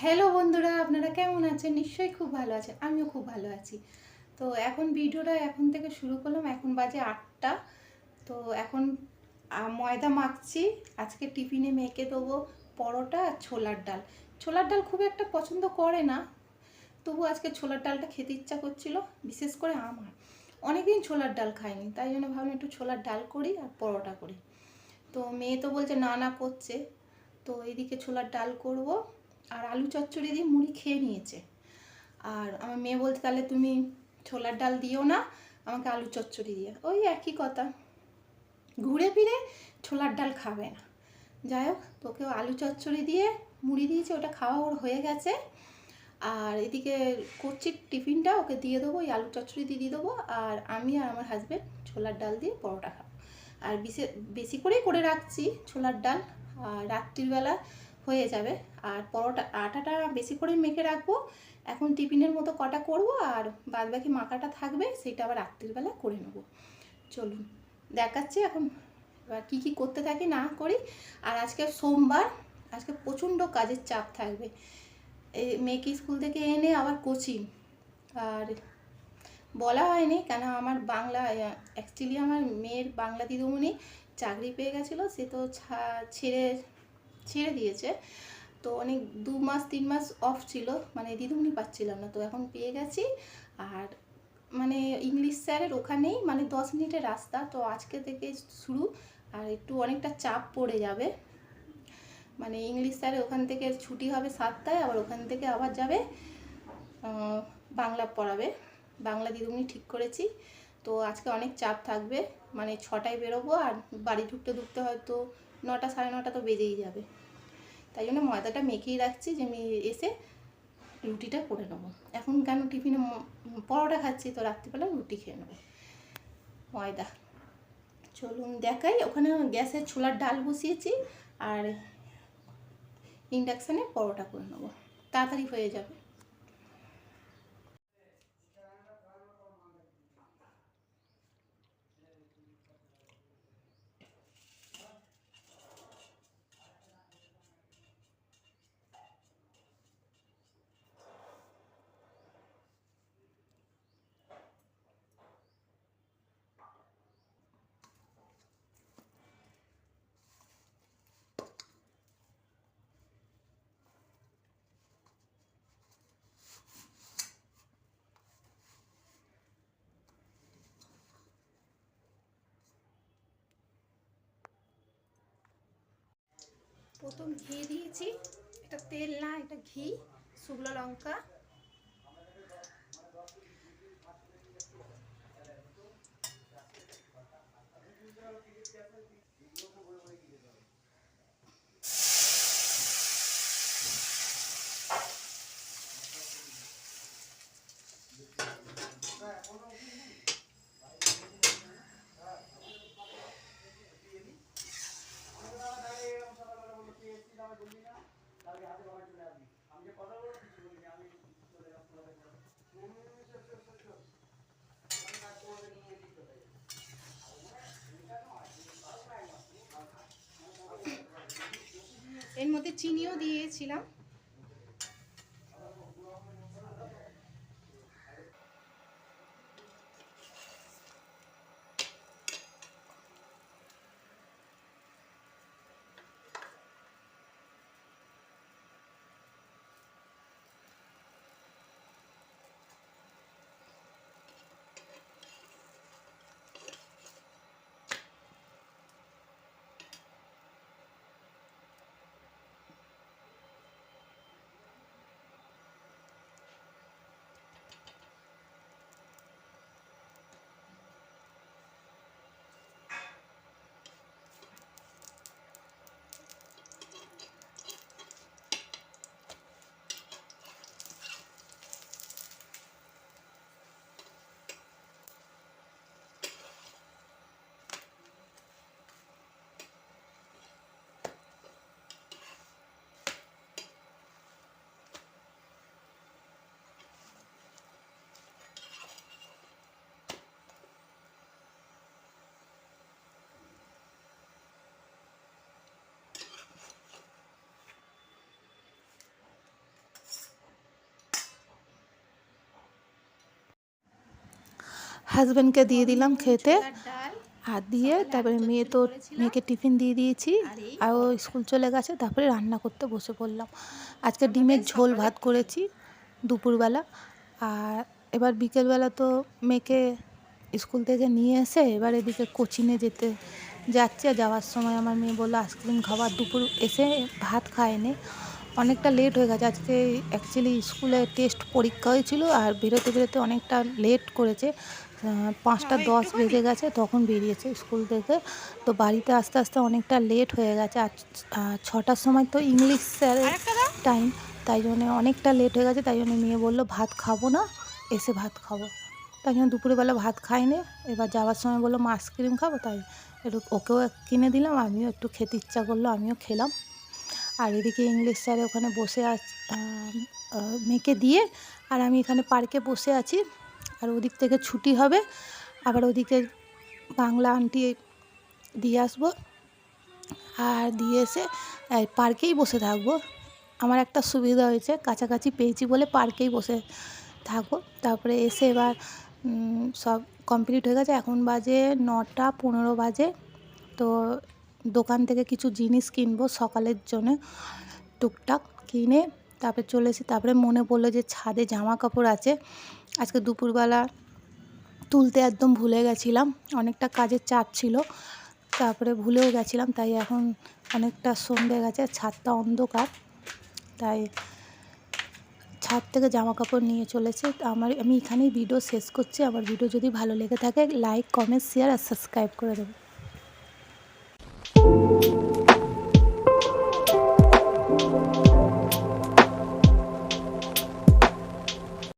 Hello বন্ধুরা, আপনারা কেমন আছেন? নিশ্চয়ই খুব ভালো আছেন। আমিও খুব ভালো আছি। তো এখন ভিডিওটা এখন থেকে শুরু করলাম। এখন বাজে আটটা। তো এখন ময়দা মাখছি। আজকে টিফিনে মেখে দেবো পরোটা আর ছোলার ডাল। ছোলার ডাল খুব একটা পছন্দ করে না। তবু আজকে ছোলার ডালটা খেতে ইচ্ছা করছিল, বিশেষ করে আমার। অনেকদিন ছোলার ডাল খাইনি, তাই জন্য ভাবলাম একটু ছোলার ডাল করি আর পরোটা করি। তো মেয়ে তো বলছে, না না, করছে। তো এদিকে ছোলার ডাল করব। আর আলু চচ্চড়ি দিয়ে মুড়ি খেয়ে নিয়েছে। আর আমার মেয়ে বলছে, তাহলে তুমি ছোলার ডাল দিও না, আমাকে আলু চচ্চড়ি দিয়ে। ওই একই কথা। ঘুরে ফিরে ছোলার ডাল খাবে না। যাই হোক, তোকেও আলু চচ্চড়ি দিয়ে মুড়ি দিয়েছে, ওটা খাওয়া ওর হয়ে গেছে। আর এদিকে করছি টিফিনটা ওকে দিয়ে দেবো, ওই আলু চচ্চড়ি দিয়ে দিয়ে দেবো, আর আমি আর আমার হাজব্যান্ড ছোলার ডাল দিয়ে পরোটা খাব। আর বিশে, বেশি করেই করে রাখছি ছোলার ডাল। আর রাত্রিবেলা হয়ে যাবে। আর পরোটা, আটাটা বেশি করে মেখে রাখব। এখন টিফিনের মতো কটা করব আর বাদ বাকি মাখাটা থাকবে, সেটা আবার রাত্রিবেলা করে নেব। চলুন, দেখাচ্ছি এখন এবার কী কী করতে থাকি, না করি। আর আজকে সোমবার, আজকে প্রচণ্ড কাজের চাপ থাকবে। এই মেয়েকে স্কুল থেকে এনে আবার কোচিং। আর বলা হয়নি কেন আমার বাংলা অ্যাকচুয়ালি আমার মেয়ের বাংলা দিদিমণি চাকরি পেয়ে গেছিল, সে তো ছেড়ে ছেড়ে দিয়েছে। তো অনেক দু মাস, তিন মাস অফ ছিল মানে দিদিমণি পাচ্ছিলাম না। তো এখন পেয়ে গেছি। আর মানে ইংলিশ স্যারের ওখানেই মানে দশ মিনিটের রাস্তা। তো আজকে থেকে শুরু। আর একটু অনেকটা চাপ পড়ে যাবে। মানে ইংলিশ স্যারের ওখান থেকে ছুটি হবে সাতটায়, আবার ওখান থেকে আবার যাবে বাংলা পড়াবে। বাংলা দিদিমণি ঠিক করেছি। তো আজকে অনেক চাপ থাকবে। মানে ছটায় বেরোবো আর বাড়ি ঢুকতে ঢুকতে হয়তো নটা, সাড়ে নটা তো বেজেই যাবে। তাই জন্য ময়দাটা মেখেই রাখছি যে আমি এসে রুটিটা করে নেব। এখন কেন টিফিনে পরোটা খাচ্ছি, তো রাত্রিবেলা রুটি খেয়ে নেব। ময়দা। চলুন দেখাই, ওখানে গ্যাসের ছোলার ডাল বসিয়েছি আর ইন্ডাকশানে পরোটা করে নেব। তাড়াতাড়ি হয়ে যাবে। প্রথম ঘি দিয়েছি। এটা তেল না এটা ঘি শুকনো লঙ্কা। এর মধ্যে চিনিও দিয়েছিলাম। হাজব্যান্ডকে দিয়ে দিলাম খেতে। আর দিয়ে, তারপরে মেয়ে তো মেয়েকে টিফিন দিয়ে দিয়েছি। আর ও স্কুল চলে গেছে, তারপরে রান্না করতে বসে পড়লাম। আজকে ডিমের ঝোল ভাত করেছি দুপুরবেলা। আর এবার বিকেলবেলা তো মেয়েকে স্কুল থেকে নিয়ে এসে এবার এদিকে কোচিংয়ে যেতে যাচ্ছে। যাওয়ার সময় আমার মেয়ে বলল, আইসক্রিম খাবার দুপুর এসে ভাত খায়নি। অনেকটা লেট হয়ে গেছে। আজকে অ্যাকচুয়ালি স্কুলে টেস্ট পরীক্ষা হয়েছিল আর বেরোতে বেরোতে অনেকটা লেট করেছে। পাঁচটা দশ বেজে গেছে তখন বেরিয়েছে স্কুল থেকে। তো বাড়িতে আস্তে আস্তে অনেকটা লেট হয়ে গেছে। আর ছটার সময় তো ইংলিশ স্যারের টাইম তাই জন্য অনেকটা লেট হয়ে গেছে। তাই জন্য মেয়ে বলল ভাত খাব না এসে ভাত খাব। তাই জন্য দুপুরবেলা ভাত খাইনি। এবার যাওয়ার সময় বলল মা আইসক্রিম খাব? তাই একটু ওকেও কিনে দিলাম আমিও একটু খেতে ইচ্ছা করল আমিও খেলাম। আর এদিকে ইংলিশ স্যারে ওখানে বসে আছ মেয়েকে দিয়ে আর আমি এখানে পার্কে বসে আছি। আর ওদিক থেকে ছুটি হবে। আবার ওদিকে বাংলা আন্টি দিয়ে আসব। আর দিয়ে এসে পার্কেই বসে থাকব। আমার একটা সুবিধা হয়েছে, কাছাকাছি পেয়েছি বলে পার্কেই বসে থাকব। তারপরে এসে এবার সব কমপ্লিট হয়ে গেছে। এখন বাজে নটা পনেরো বাজে। তো দোকান থেকে কিছু জিনিস কিনবো সকালের জন্য। টুকটাক কিনে তারপরে চলে এসে, তারপরে মনে পড়ল যে ছাদে জামা কাপড় আছে। আজকে দুপুরবেলা তুলতে একদম ভুলে গেছিলাম। অনেকটা কাজের চাপ ছিল, তারপরে ভুলেও গেছিলাম, তাই এখন অনেকটা সন্ধে গেছে ছাদটা অন্ধকার, তাই ছাদ থেকে জামা কাপড় নিয়ে চলেছে। আমার, আমি এখানেই ভিডিও শেষ করছি। আমার ভিডিও যদি ভালো লেগে থাকে লাইক কমেন্ট শেয়ার আর সাবস্ক্রাইব করে দেবো